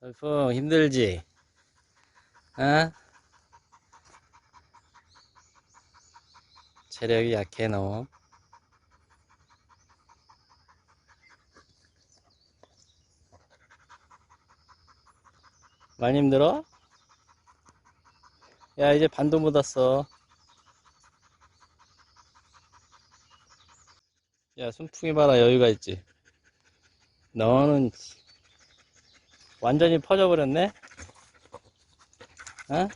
돌풍 힘들지? 어? 체력이 약해 너. 많이 힘들어? 야 이제 반도 묻었어. 야 순풍이 봐라 여유가 있지. 너는 완전히 퍼져버렸네? 어?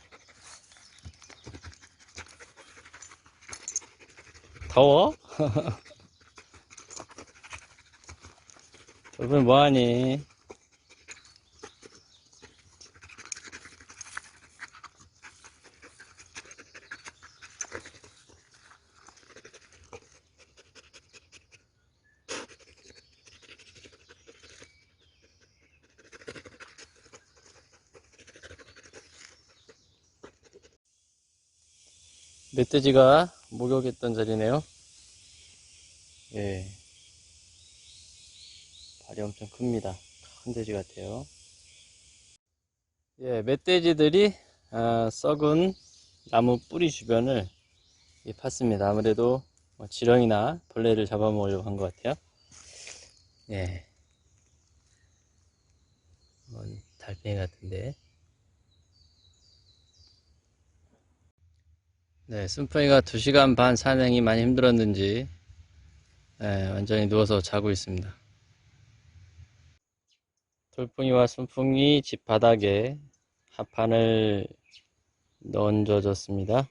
더워? 돌풍이 뭐하니? 멧돼지가 목욕했던 자리네요. 예. 발이 엄청 큽니다. 큰 돼지 같아요. 예, 멧돼지들이 아, 썩은 나무 뿌리 주변을 예, 팠습니다. 아무래도 뭐 지렁이나 벌레를 잡아먹으려고 한 것 같아요. 예. 뭔 달팽이 같은데. 네, 순풍이가 2시간 반 산행이 많이 힘들었는지 예, 완전히 누워서 자고 있습니다. 돌풍이와 순풍이 집 바닥에 합판을 얹어줬습니다.